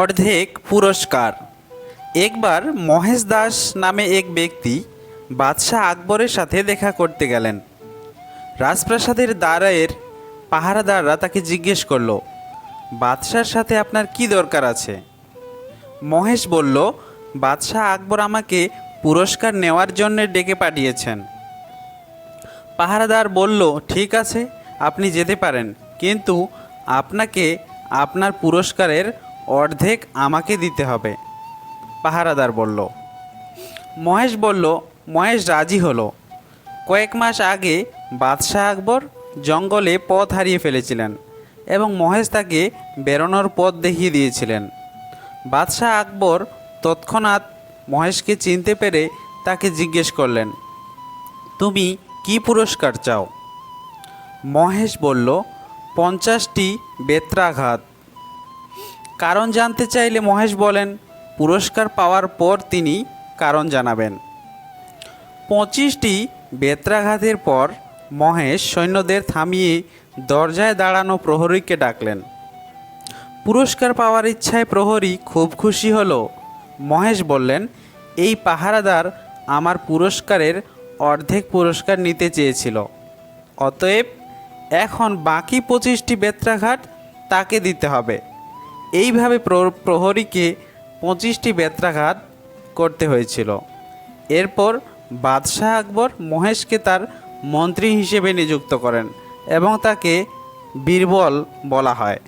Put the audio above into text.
অর্ধেক পুরস্কার। একবার মহেশ দাস নামে এক ব্যক্তি বাদশাহ আকবরের সাথে দেখা করতে গেলেন। রাজপ্রাসাদের দ্বারের পাহারাদাররা তাকে জিজ্ঞেস করল, বাদশার সাথে আপনার কি দরকার আছে? মহেশ বলল, বাদশাহ আকবর আমাকে পুরস্কার নেওয়ার জন্য ডেকে পাঠিয়েছেন। পাহারাদার বলল, ঠিক আছে, আপনি যেতে পারেন, কিন্তু আপনাকে আপনার পুরস্কারের অর্ধেক আমাকে দিতে হবে। পাহারাদার বলল, মহেশ বলল, মহেশ রাজি হলো। কয়েক মাস আগে বাদশাহ আকবর জঙ্গলে পথ হারিয়ে ফেলেছিলেন এবং মহেশ তাকে বেরোনোর পথ দেখিয়ে দিয়েছিলেন। বাদশাহ আকবর তৎক্ষণাৎ মহেশকে চিনতে পেরে তাকে জিজ্ঞেস করলেন, তুমি কি পুরস্কার চাও? মহেশ বলল, পঞ্চাশটি বেত্রাঘাত। কারণ জানতে চাইলে মহেশ বলেন, পুরস্কার পাওয়ার পর তিনি কারণ জানাবেন। পঁচিশটি বেত্রাঘাতের পর মহেশ সৈন্যদের থামিয়ে দরজায় দাঁড়ানো প্রহরীকে ডাকলেন। পুরস্কার পাওয়ার ইচ্ছায় প্রহরী খুব খুশি হল। মহেশ বললেন, এই পাহারাদার আমার পুরস্কারের অর্ধেক পুরস্কার নিতে চেয়েছিল। অতএব এখন বাকি পঁচিশটি বেত্রাঘাট তাকে দিতে হবে। এইভাবে প্র- প্রহরীকে পঁচিশটি বেত্রাঘাত করতে হয়েছিল। এরপর বাদশাহ আকবর মহেশকে তার মন্ত্রী হিসেবে নিযুক্ত করেন এবং তাকে বীরবল বলা হয়।